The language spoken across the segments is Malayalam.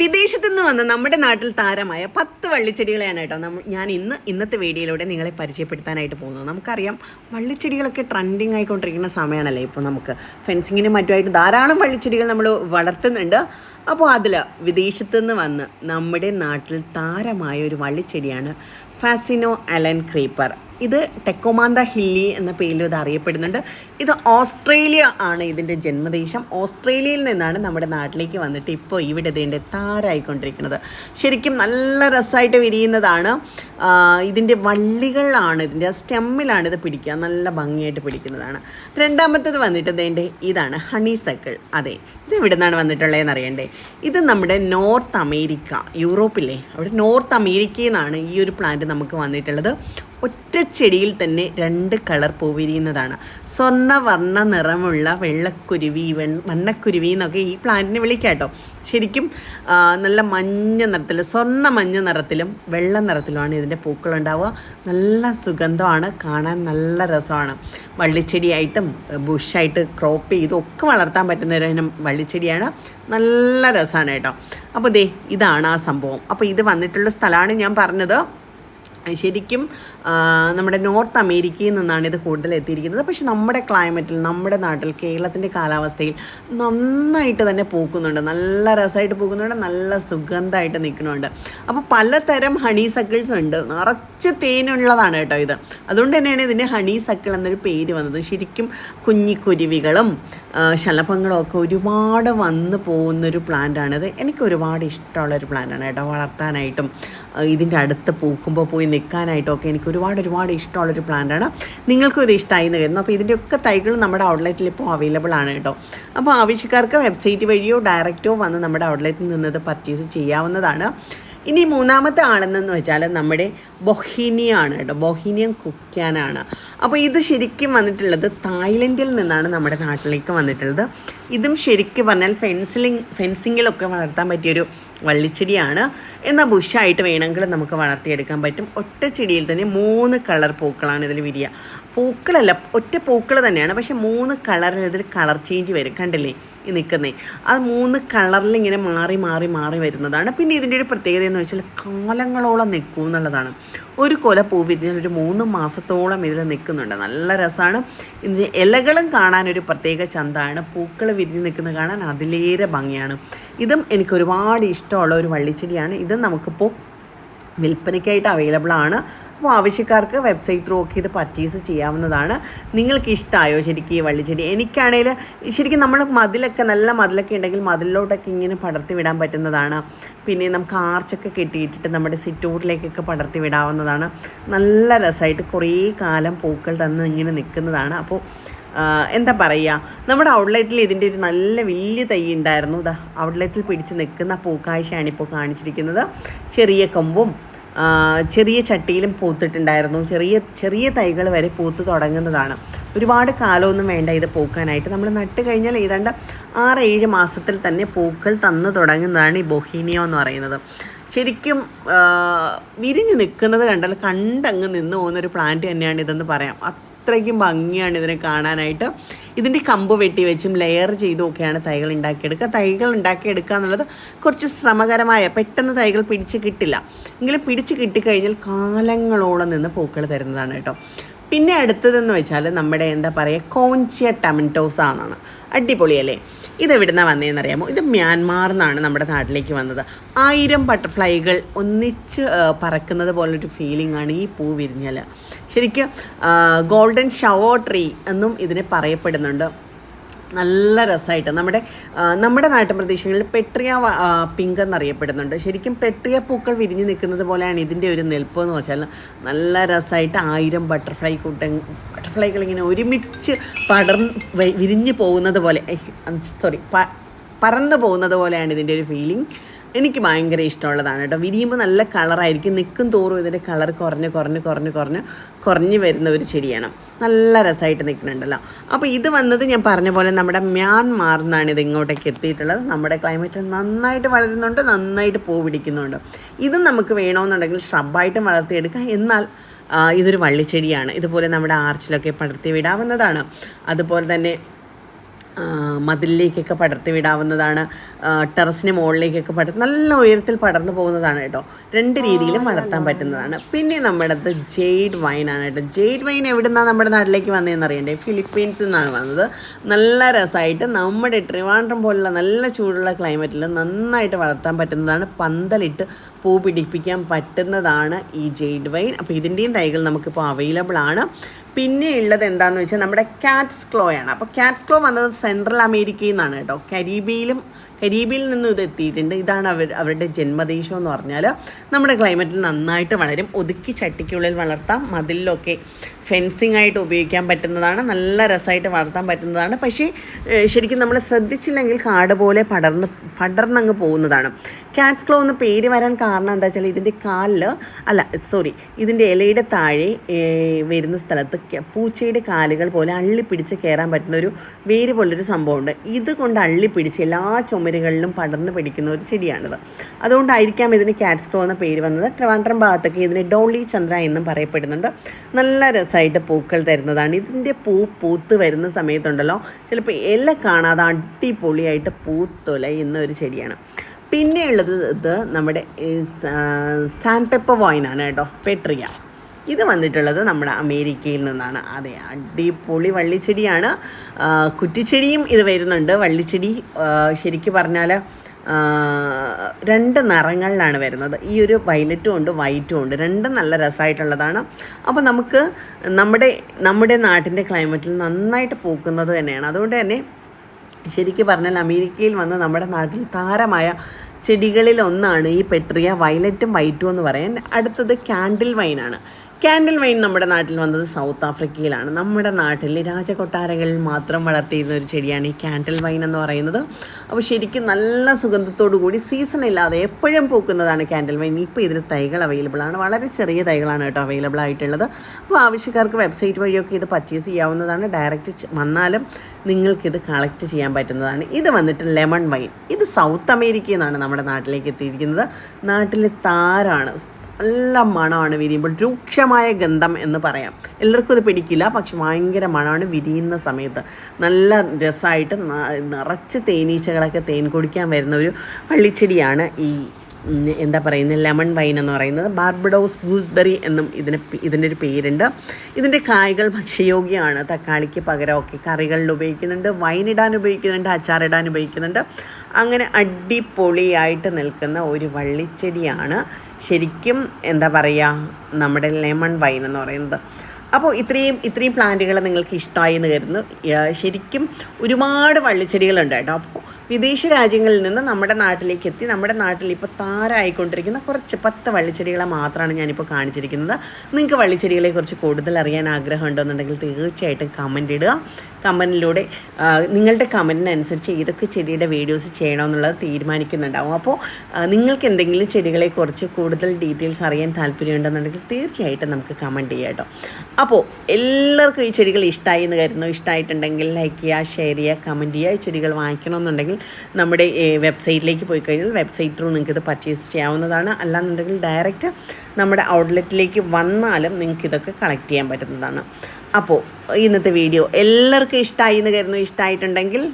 വിദേശത്തു നിന്ന് വന്ന നമ്മുടെ നാട്ടിൽ താരമായ പത്ത് വള്ളിച്ചെടികളെയാണ് കേട്ടോ നമ്മൾ ഞാൻ ഇന്ന് ഇന്നത്തെ വീഡിയോയിലൂടെ നിങ്ങളെ പരിചയപ്പെടുത്താനായിട്ട് പോകുന്നത്. നമുക്കറിയാം വള്ളിച്ചെടികളൊക്കെ ട്രെൻഡിങ് ആയിക്കൊണ്ടിരിക്കുന്ന സമയമാണല്ലേ ഇപ്പോൾ നമുക്ക്. ഫെൻസിങ്ങിനും മറ്റുമായിട്ട് ധാരാളം വള്ളിച്ചെടികൾ നമ്മൾ വളർത്തുന്നുണ്ട്. അപ്പോൾ അതിൽ വിദേശത്തു നിന്ന് വന്ന് നമ്മുടെ നാട്ടിൽ താരമായ ഒരു വള്ളിച്ചെടിയാണ് ഫാസിനോ അലൻ ക്രീപ്പർ ഇത് ടെക്കോമാന്ത ഹില്ലി എന്ന പേരിൽ ഇത് അറിയപ്പെടുന്നുണ്ട്. ഇത് ഓസ്ട്രേലിയ ആണ് ഇതിന്റെ ജന്മദേശം. ഓസ്ട്രേലിയയിൽ നിന്നാണ് നമ്മുടെ നാട്ടിലേക്ക് വന്നിട്ട് ഇപ്പോൾ ഇവിടെ ഇതിന്റെ താരായിക്കൊണ്ടിരിക്കുന്നത്. ശരിക്കും നല്ല രസമായിട്ട് വിരിയുന്നതാണ്. ഇതിന്റെ വള്ളികളിലാണ് ഇതിന്റെ സ്റ്റെമ്മിലാണ് ഇത് പിടിക്കുക. നല്ല ഭംഗിയായിട്ട് പിടിക്കുന്നതാണ്. രണ്ടാമത്തത് വന്നിട്ട് ഇതിന്റെ ഇതാണ് ഹണി സക്കിൾ അതെ ഇത് എവിടെ നിന്നാണ് വന്നിട്ടുള്ളതെന്ന് അറിയണ്ടേ? ഇത് നമ്മുടെ നോർത്ത് അമേരിക്ക യൂറോപ്പിലെ അവിടെ നോർത്ത് അമേരിക്കയിൽ നിന്നാണ് ഈ ഒരു പ്ലാന്റ് നമുക്ക് വന്നിട്ടുള്ളത്. ഒറ്റ ചെടിയിൽ തന്നെ രണ്ട് കളർ പൂ വിരിയുന്നതാണ് സ്വർണവർണ നിറമുള്ള വെള്ളക്കുരുവി വണ്ണക്കുരുവി എന്നൊക്കെ ഈ പ്ലാന്റിനെ വിളിക്കാം കേട്ടോ ശരിക്കും നല്ല മഞ്ഞ നിറത്തിൽ സ്വർണ മഞ്ഞ നിറത്തിലും വെള്ള നിറത്തിലുമാണ് ഇതിന്റെ പൂക്കളുണ്ടാവുക. നല്ല സുഗന്ധമാണ് കാണാൻ നല്ല രസമാണ്. വള്ളിച്ചെടിയായിട്ടും ബുഷായിട്ട് ക്രോപ്പ് ചെയ്തും ഒക്കെ വളർത്താൻ പറ്റുന്ന ഒരു ഇനം വള്ളിച്ചെടിയാണ്. നല്ല രസമാണ് കേട്ടോ. അപ്പോൾ ദേ ഇതാണ് ആ സംഭവം. അപ്പോൾ ഇത് വന്നിട്ടുള്ള സ്ഥലമാണ് ഞാൻ പറഞ്ഞത്. ശരിക്കും നമ്മുടെ നോർത്ത് അമേരിക്കയിൽ നിന്നാണ് ഇത് കൂടുതൽ എത്തിയിരിക്കുന്നത്. പക്ഷെ നമ്മുടെ ക്ലൈമറ്റിൽ നമ്മുടെ നാട്ടിൽ കേരളത്തിന്റെ കാലാവസ്ഥയിൽ നന്നായിട്ട് തന്നെ പൂക്കുന്നുണ്ട്. നല്ല രസമായിട്ട് പൂക്കുന്നുണ്ട് നല്ല സുഗന്ധമായിട്ട് നിൽക്കുന്നുണ്ട്. അപ്പോൾ പലതരം ഹണി സക്കിൾസ് ഉണ്ട്. നിറച്ച് തേനുള്ളതാണ് കേട്ടോ ഇത്. അതുകൊണ്ട് തന്നെയാണ് ഇതിന്റെ ഹണി സക്കിൾ എന്നൊരു പേര് വന്നത്. ശരിക്കും കുഞ്ഞിക്കുരുവികളും ശലഭങ്ങളും ഒക്കെ ഒരുപാട് വന്ന് പോകുന്നൊരു പ്ലാന്റാണിത്. എനിക്ക് ഒരുപാട് ഇഷ്ടമുള്ളൊരു പ്ലാന്റാണ് കേട്ടോ വളർത്താനായിട്ടും ഇതിന്റെ അടുത്ത് പൂക്കുമ്പോൾ പോയി നിൽക്കാനായിട്ടും ഒക്കെ എനിക്ക് ഒരുപാട് ഒരുപാട് ഇഷ്ടമുള്ളൊരു പ്ലാന്റാണ്. നിങ്ങൾക്കും ഇത് ഇഷ്ടമായി എന്ന് കരുതുന്നു. അപ്പോൾ ഇതിന്റെയൊക്കെ തൈകൾ നമ്മുടെ ഔട്ട്ലെറ്റിൽ ഇപ്പോൾ അവൈലബിൾ ആണ് കേട്ടോ. അപ്പോൾ ആവശ്യക്കാർക്ക് വെബ്സൈറ്റ് വഴിയോ ഡയറക്റ്റോ വന്ന് നമ്മുടെ ഔട്ട്ലെറ്റിൽ നിന്ന് ഇത് പർച്ചേസ് ചെയ്യാവുന്നതാണ്. ഇനി മൂന്നാമത്തെ ആളെന്നു വെച്ചാൽ നമ്മുടെ ബൊഹീനിയാണ് കേട്ടോ. ബൊഹീനിയം കുക്യാനാണ് അപ്പോൾ ഇത് ശരിക്കും വന്നിട്ടുള്ളത് തായ്ലൻഡിൽ നിന്നാണ് നമ്മുടെ നാട്ടിലേക്ക് വന്നിട്ടുള്ളത്. ഇതും ശരിക്കും പറഞ്ഞാൽ ഫെൻസിലിംഗ് ഫെൻസിങ്ങിലൊക്കെ വളർത്താൻ പറ്റിയൊരു വള്ളിച്ചെടിയാണ്. എന്നാൽ ബുഷായിട്ട് വേണമെങ്കിൽ നമുക്ക് വളർത്തിയെടുക്കാൻ പറ്റും. ഒറ്റ ചെടിയിൽ തന്നെ മൂന്ന് കളർ പൂക്കളാണ് ഇതിൽ വിരിയുക പൂക്കളല്ല ഒറ്റ പൂക്കൾ തന്നെയാണ്. പക്ഷെ മൂന്ന് കളറിൽ ഇതിൽ കളർ ചേഞ്ച് വരും. കണ്ടില്ലേ? ഈ നിൽക്കുന്നേ. അത് മൂന്ന് കളറിൽ ഇങ്ങനെ മാറി മാറി മാറി വരുന്നതാണ്. പിന്നെ ഇതിന്റെ ഒരു പ്രത്യേകത എന്ന് വെച്ചാൽ കാലങ്ങളോളം നിൽക്കും എന്നുള്ളതാണ്. ഒരു കൊല പൂ വിരിഞ്ഞാൽ ഒരു മൂന്ന് മാസത്തോളം ഇതിൽ നിൽക്കുന്നുണ്ട്. നല്ല രസമാണ്. ഇതിന്റെ ഇലകളും കാണാൻ ഒരു പ്രത്യേക ചന്തമാണ് പൂക്കൾ വിരിഞ്ഞ് നിൽക്കുന്നത് കാണാൻ അതിലേറെ ഭംഗിയാണ്. ഇതും എനിക്ക് ഒരുപാട് ഇഷ്ടമുള്ള ഒരു വള്ളിച്ചെടിയാണ്. ഇതും നമുക്കിപ്പോൾ വിൽപ്പനയ്ക്കായിട്ട് അവൈലബിൾ ആണ് അപ്പോൾ ആവശ്യക്കാർക്ക് വെബ്സൈറ്റ് ത്രൂ ഒക്കെ ഇത് പർച്ചേസ് ചെയ്യാവുന്നതാണ്. നിങ്ങൾക്ക് ഇഷ്ടമായോ ശരിക്കും ഈ വള്ളിച്ചെടി? എനിക്കാണെങ്കിൽ ശരിക്കും നമ്മൾ മതിലൊക്കെ നല്ല മതിലൊക്കെ ഉണ്ടെങ്കിൽ മതിലിലോട്ടൊക്കെ ഇങ്ങനെ പടർത്തി വിടാൻ പറ്റുന്നതാണ്. പിന്നെ നമുക്ക് ആർച്ചൊക്കെ കെട്ടിയിട്ടിട്ട് നമ്മുടെ സിറ്റൗട്ടിലേക്കൊക്കെ പടർത്തി വിടാവുന്നതാണ്. നല്ല രസമായിട്ട് കുറേ കാലം പൂക്കൾ തന്ന് ഇങ്ങനെ നിൽക്കുന്നതാണ്. അപ്പോൾ എന്താ പറയുക? നമ്മുടെ ഔട്ട്ലെറ്റിൽ ഇതിന്റെ ഒരു നല്ല വലിയ തൈ ഉണ്ടായിരുന്നു. ഇതാ ഔട്ട്ലെറ്റിൽ പിടിച്ച് നിൽക്കുന്ന പൂക്കാഴ്ചയാണ് ഇപ്പോൾ കാണിച്ചിരിക്കുന്നത്. ചെറിയ കൊമ്പും ചെറിയ ചട്ടിയിലും പൂത്തിട്ടുണ്ടായിരുന്നു. ചെറിയ ചെറിയ തൈകൾ വരെ പൂത്ത് തുടങ്ങുന്നതാണ്. ഒരുപാട് കാലമൊന്നും വേണ്ട ഇത് പൂക്കാനായിട്ട്. നമ്മൾ നട്ട് കഴിഞ്ഞാൽ ഏതാണ്ട് ആറ് ഏഴ് മാസത്തിൽ തന്നെ പൂക്കൾ തന്നു തുടങ്ങുന്നതാണ് ഈ ബൊഹീനിയോ എന്ന് പറയുന്നത്. ശരിക്കും വിരിഞ്ഞ് നിൽക്കുന്നത് കണ്ടാൽ കണ്ടങ്ങ് നിന്ന് പോകുന്നൊരു പ്ലാന്റ് തന്നെയാണ് ഇതെന്ന് പറയാം. അത്രയ്ക്കും ഭംഗിയാണ് ഇതിനെ കാണാനായിട്ട്. ഇതിന്റെ കമ്പ് വെട്ടി വെച്ചും ലെയർ ചെയ്തും ഒക്കെയാണ് തൈകൾ ഉണ്ടാക്കിയെടുക്കുക. തൈകൾ ഉണ്ടാക്കിയെടുക്കുക എന്നുള്ളത് കുറച്ച് ശ്രമകരമായ പെട്ടെന്ന് തൈകൾ പിടിച്ച് കിട്ടില്ല. എങ്കിലും പിടിച്ച് കിട്ടിക്കഴിഞ്ഞാൽ കാലങ്ങളോളം നിന്ന് പൂക്കൾ തരുന്നതാണ് കേട്ടോ. പിന്നെ അടുത്തതെന്ന് വെച്ചാൽ നമ്മുടെ എന്താ പറയുക കോഞ്ചിയ ടമന്റോസ് ആണെന്നാണ്. അടിപൊളിയല്ലേ? ഇത് എവിടുന്നാണ് വന്നതെന്നറിയാമോ ഇത് മ്യാൻമാറിൽ നിന്നാണ് നമ്മുടെ നാട്ടിലേക്ക് വന്നത്. ആയിരം ബട്ടർഫ്ലൈകൾ ഒന്നിച്ച് പറക്കുന്നത് പോലൊരു ഫീലിംഗ് ആണ് ഈ പൂ വിരിഞ്ഞാൽ ശരിക്കും ഗോൾഡൻ ഷവോ ട്രീ എന്നും ഇതിനെ പറയപ്പെടുന്നുണ്ട്. നല്ല രസമായിട്ട് നമ്മുടെ നമ്മുടെ നാട്ടുപ്രദേശങ്ങളിൽ പെട്രിയ പിങ്ക് എന്നറിയപ്പെടുന്നുണ്ട്. ശരിക്കും പെട്രിയ പൂക്കൾ വിരിഞ്ഞ് നിൽക്കുന്നത് പോലെയാണ് ഇതിന്റെ ഒരു നിൽപ്പ് എന്ന് വെച്ചാൽ നല്ല രസമായിട്ട് ആയിരം ബട്ടർഫ്ലൈ കൂട്ടം ബട്ടർഫ്ലൈകൾ ഇങ്ങനെ ഒരുമിച്ച് പടർന്ന് വിരിഞ്ഞ് പോകുന്നത് പോലെ സോറി പ പറന്നു പോകുന്നത് പോലെയാണ് ഇതിന്റെ ഒരു ഫീലിംഗ് എനിക്ക് ഭയങ്കര ഇഷ്ടമുള്ളതാണ് കേട്ടോ. വിരിയുമ്പോൾ നല്ല കളറായിരിക്കും നിൽക്കും തോറും ഇതിന്റെ കളർ കുറഞ്ഞ് കുറഞ്ഞ് കുറഞ്ഞ് കുറഞ്ഞ് കുറഞ്ഞ് വരുന്ന ഒരു ചെടിയാണ്. നല്ല രസമായിട്ട് നിൽക്കുന്നുണ്ടല്ലോ. അപ്പോൾ ഇത് വന്നത് ഞാൻ പറഞ്ഞ പോലെ നമ്മുടെ മ്യാൻമാറിൽ നിന്നാണ് ഇത് ഇങ്ങോട്ടേക്ക് എത്തിയിട്ടുള്ളത്. നമ്മുടെ ക്ലൈമറ്റ് നന്നായിട്ട് വളരുന്നുണ്ട് നന്നായിട്ട് പൂ പിടിക്കുന്നുണ്ട്. ഇതും നമുക്ക് വേണമെന്നുണ്ടെങ്കിൽ ഷ്രബായിട്ടും വളർത്തിയെടുക്കാം. എന്നാൽ ഇതൊരു വള്ളിച്ചെടിയാണ്. ഇതുപോലെ നമ്മുടെ ആർച്ചിലൊക്കെ പടർത്തി വിടാവുന്നതാണ്. അതുപോലെ തന്നെ മതിലിലേക്കൊക്കെ പടർത്തി വിടാവുന്നതാണ്. ടെറസിന് മുകളിലേക്കൊക്കെ പടർത്തി നല്ല ഉയരത്തിൽ പടർന്നു പോകുന്നതാണ് കേട്ടോ. രണ്ട് രീതിയിലും വളർത്താൻ പറ്റുന്നതാണ്. പിന്നെ നമ്മുടെ അടുത്ത് ജെയ്ഡ് ആണ് കേട്ടോ. ജെയ്ഡ് വൈൻ എവിടെ നിന്നാണ് നമ്മുടെ നാട്ടിലേക്ക് വന്നതെന്ന് അറിയണ്ടേ? ഫിലിപ്പീൻസിൽ നിന്നാണ് വന്നത്. നല്ല രസമായിട്ട് നമ്മുടെ ട്രിവാൻഡ്രം പോലുള്ള നല്ല ചൂടുള്ള ക്ലൈമറ്റിൽ നന്നായിട്ട് വളർത്താൻ പറ്റുന്നതാണ് പന്തലിട്ട് പൂ പിടിപ്പിക്കാൻ പറ്റുന്നതാണ് ഈ ജെയ്ഡ് വൈൻ. അപ്പോൾ ഇതിന്റെയും തൈകൾ നമുക്കിപ്പോൾ അവൈലബിൾ ആണ്. പിന്നെ ഉള്ളത് എന്താണെന്ന് വെച്ചാൽ നമ്മുടെ കാറ്റ്സ് ക്ലോ ആണ്. അപ്പോൾ കാറ്റ്സ് ക്ലോ വന്നത് സെൻട്രൽ അമേരിക്കയിൽ നിന്നാണ് കേട്ടോ. കരീബിയിലും കരീബിയിൽ നിന്നും ഇത് എത്തിയിട്ടുണ്ട്. ഇതാണ് അവർ അവരുടെ ജന്മദേശം എന്ന് പറഞ്ഞാൽ നമ്മുടെ ക്ലൈമറ്റിൽ നന്നായിട്ട് വളരും. ഒതുക്കി ചട്ടിക്കുള്ളിൽ വളർത്താം. മതിലിലൊക്കെ ഫെൻസിങ് ആയിട്ട് ഉപയോഗിക്കാൻ പറ്റുന്നതാണ് നല്ല രസമായിട്ട് വളർത്താൻ പറ്റുന്നതാണ്. പക്ഷേ ശരിക്കും നമ്മൾ ശ്രദ്ധിച്ചില്ലെങ്കിൽ കാട് പോലെ പടർന്ന് പടർന്നങ്ങ് പോകുന്നതാണ്. കാറ്റ്സ് ക്ലോ എന്ന് പേര് വരാൻ കാരണം എന്താ വെച്ചാൽ ഇതിന്റെ കാലിൽ അല്ല സോറി ഇതിന്റെ ഇലയുടെ താഴെ വരുന്ന സ്ഥലത്ത് പൂച്ചയുടെ കാലുകൾ പോലെ അള്ളിപ്പിടിച്ച് കയറാൻ പറ്റുന്ന ഒരു വേര് പോലൊരു സംഭവമുണ്ട്. ഇതുകൊണ്ട് അള്ളിപ്പിടിച്ച് എല്ലാ ചുമരുകളിലും പടർന്ന് പിടിക്കുന്ന ഒരു ചെടിയാണിത്. അതുകൊണ്ടായിരിക്കാം ഇതിന് കാറ്റ്സ് ക്ലോ എന്ന പേര് വന്നത്. ട്രിവാൻഡ്രം ഭാഗത്തൊക്കെ ഇതിന് ഡോളി ചന്ദ്ര എന്നും പറയപ്പെടുന്നുണ്ട്. നല്ല രസമായിട്ട് പൂക്കൾ തരുന്നതാണ്. ഇതിന്റെ പൂ പൂത്ത് വരുന്ന സമയത്തുണ്ടല്ലോ ചിലപ്പോൾ ഇല കാണാതെ അടിപൊളിയായിട്ട് പൂത്തുലയുന്ന ഒരു ചെടിയാണ്. പിന്നെ ഉള്ളത് ഇത് നമ്മുടെ സാൻഡ് പെപ്പർ കേട്ടോ പെട്രിയ. ഇത് വന്നിട്ടുള്ളത് നമ്മുടെ അമേരിക്കയിൽ നിന്നാണ്. അതെ അടിപൊളി വള്ളിച്ചെടിയാണ്. കുറ്റിച്ചെടിയും ഇത് വരുന്നുണ്ട്. വള്ളിച്ചെടി ശരിക്കും പറഞ്ഞാൽ രണ്ട് നിറങ്ങളിലാണ് വരുന്നത്. ഈ ഒരു വയലറ്റും ഉണ്ട് വൈറ്റും ഉണ്ട്. രണ്ടും നല്ല രസമായിട്ടുള്ളതാണ്. അപ്പോൾ നമുക്ക് നമ്മുടെ നമ്മുടെ നാട്ടിന്റെ ക്ലൈമറ്റിൽ നന്നായിട്ട് പൂക്കുന്നത് തന്നെയാണ്. അതുകൊണ്ട് തന്നെ ശരിക്കും പറഞ്ഞാൽ അമേരിക്കയിൽ വന്ന് നമ്മുടെ നാട്ടിൽ താരമായ ചെടികളിൽ ഒന്നാണ് ഈ പെട്രിയ. വയലറ്റും വൈറ്റും എന്ന് പറയാൻ. അടുത്തത് ക്യാൻഡിൽ വൈനാണ് ക്യാൻഡിൽ വൈൻ നമ്മുടെ നാട്ടിൽ വന്നത് സൗത്ത് ആഫ്രിക്കയിലാണ് നമ്മുടെ നാട്ടിൽ രാജകൊട്ടാരങ്ങളിൽ മാത്രം വളർത്തിയിരുന്ന ഒരു ചെടിയാണ് ഈ കാൻഡിൽ വൈൻ എന്ന് പറയുന്നത്. അപ്പോൾ ശരിക്കും നല്ല സുഗന്ധത്തോടു കൂടി സീസൺ ഇല്ലാതെ എപ്പോഴും പൂക്കുന്നതാണ് കാൻഡിൽ വൈൻ ഇപ്പോൾ ഇതിന് തൈകൾ അവൈലബിൾ ആണ്. വളരെ ചെറിയ തൈകളാണ് കേട്ടോ അവൈലബിൾ ആയിട്ടുള്ളത്. അപ്പോൾ ആവശ്യക്കാർക്ക് വെബ്സൈറ്റ് വഴിയൊക്കെ ഇത് പർച്ചേസ് ചെയ്യാവുന്നതാണ്. ഡയറക്റ്റ് വന്നാലും നിങ്ങൾക്കിത് കളക്ട് ചെയ്യാൻ പറ്റുന്നതാണ്. ഇത് വന്നിട്ട് ലെമൺ വൈൻ ഇത് സൗത്ത് അമേരിക്കയിൽ നിന്നാണ് നമ്മുടെ നാട്ടിലേക്ക് എത്തിയിരിക്കുന്നത്. നാട്ടിലെ താരാണ്. നല്ല മണമാണ് വിരിയുമ്പോൾ രൂക്ഷമായ ഗന്ധം എന്ന് പറയാം. എല്ലാവർക്കും ഇത് പിടിക്കില്ല പക്ഷെ ഭയങ്കര മണമാണ് വിരിയുന്ന സമയത്ത്. നല്ല രസമായിട്ട് നിറച്ച് തേനീച്ചകളൊക്കെ തേൻ കുടിക്കാൻ വരുന്ന ഒരു വള്ളിച്ചെടിയാണ് ഈ എന്താ പറയുന്നത് ലെമൺ വൈൻ എന്ന് പറയുന്നത്. ബാർബഡോസ് ഗൂസ്ബെറി എന്നും ഇതിന് ഇതിന്റെ ഒരു പേരുണ്ട്. ഇതിന്റെ കായ്കൾ ഭക്ഷ്യയോഗ്യമാണ്. തക്കാളിക്ക് പകരമൊക്കെ കറികളിൽ ഉപയോഗിക്കുന്നുണ്ട് വൈൻ ഇടാൻ ഉപയോഗിക്കുന്നുണ്ട് അച്ചാറിടാൻ ഉപയോഗിക്കുന്നുണ്ട്. അങ്ങനെ അടിപൊളിയായിട്ട് നിൽക്കുന്ന ഒരു വള്ളിച്ചെടിയാണ് ശരിക്കും എന്താ പറയുക നമ്മുടെ ലെമൺ വൈൻ എന്ന് പറയുന്നത്. അപ്പോൾ ഇത്രയും ഇത്രയും പ്ലാന്റുകൾ നിങ്ങൾക്ക് ഇഷ്ടമായി എന്ന് കരുതുന്നു. ശരിക്കും ഒരുപാട് വള്ളിച്ചെടികളുണ്ട് കേട്ടോ. അപ്പോൾ വിദേശ രാജ്യങ്ങളിൽ നിന്ന് നമ്മുടെ നാട്ടിലേക്ക് എത്തി. നമ്മുടെ നാട്ടിൽ ഇപ്പോൾ താരമായിക്കൊണ്ടിരിക്കുന്ന കുറച്ച് പത്ത് വള്ളിച്ചെടികളെ മാത്രമാണ് ഞാനിപ്പോൾ കാണിച്ചിരിക്കുന്നത്. നിങ്ങൾക്ക് വള്ളിച്ചെടികളെ കുറിച്ച് കൂടുതൽ അറിയാൻ ആഗ്രഹം ഉണ്ടെന്നുണ്ടെങ്കിൽ തീർച്ചയായിട്ടും കമന്റ് ഇടുക. കമന്റിലൂടെ നിങ്ങളുടെ കമന്റിനനുസരിച്ച് ഏതൊക്കെ ചെടിയുടെ വീഡിയോസ് ചെയ്യണമെന്നുള്ളത് തീരുമാനിക്കുന്നുണ്ടാവും. അപ്പോൾ നിങ്ങൾക്ക് എന്തെങ്കിലും ചെടികളെക്കുറിച്ച് കൂടുതൽ ഡീറ്റെയിൽസ് അറിയാൻ താല്പര്യമുണ്ടെന്നുണ്ടെങ്കിൽ തീർച്ചയായിട്ടും നമുക്ക് കമന്റ് ചെയ്യാം കേട്ടോ. അപ്പോൾ എല്ലാവർക്കും ഈ ചെടികൾ ഇഷ്ടമായി എന്ന് കരുതുന്നു. ഇഷ്ടമായിട്ടുണ്ടെങ്കിൽ ലൈക്ക് ചെയ്യുക ഷെയർ ചെയ്യുക കമന്റ് ചെയ്യുക. ഈ ചെടികൾ വാങ്ങിക്കണമെന്നുണ്ടെങ്കിൽ നമ്മുടെ വെബ്സൈറ്റിലേക്ക് പോയി കഴിഞ്ഞാൽ വെബ്സൈറ്റ് ത്രൂ നിങ്ങൾക്കിത് പർച്ചേസ് ചെയ്യാവുന്നതാണ്. അല്ലാന്നുണ്ടെങ്കിൽ ഡയറക്റ്റ് നമ്മുടെ ഔട്ട്ലെറ്റിലേക്ക് വന്നാലും നിങ്ങൾക്ക് ഇതൊക്കെ കളക്ട് ചെയ്യാൻ പറ്റുന്നതാണ്. അപ്പോൾ ഇന്നത്തെ വീഡിയോ എല്ലാവർക്കും ഇഷ്ടമായി എന്ന് കരുതുന്നു. ഇഷ്ടമായിട്ടുണ്ടെങ്കിൽ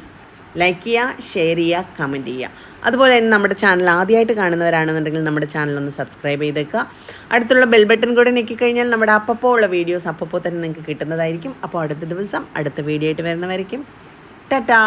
ലൈക്ക് ചെയ്യുക ഷെയർ ചെയ്യുക കമന്റ് ചെയ്യുക അതുപോലെ തന്നെ നമ്മുടെ ചാനൽ ആദ്യമായിട്ട് കാണുന്നവരാണെന്നുണ്ടെങ്കിൽ നമ്മുടെ ചാനൽ ഒന്ന് സബ്സ്ക്രൈബ് ചെയ്തേക്കുക. അടുത്തുള്ള ബെൽ ബട്ടൺ കൂടെ ഞെക്കിക്കഴിഞ്ഞാൽ നമ്മുടെ അപ്പപ്പോൾ ഉള്ള വീഡിയോസ് അപ്പപ്പോൾ തന്നെ നിങ്ങൾക്ക് കിട്ടുന്നതായിരിക്കും. അപ്പോൾ അടുത്ത ദിവസം അടുത്ത വീഡിയോ ആയിട്ട് വരുന്നവരായിരിക്കും ടാറ്റാ!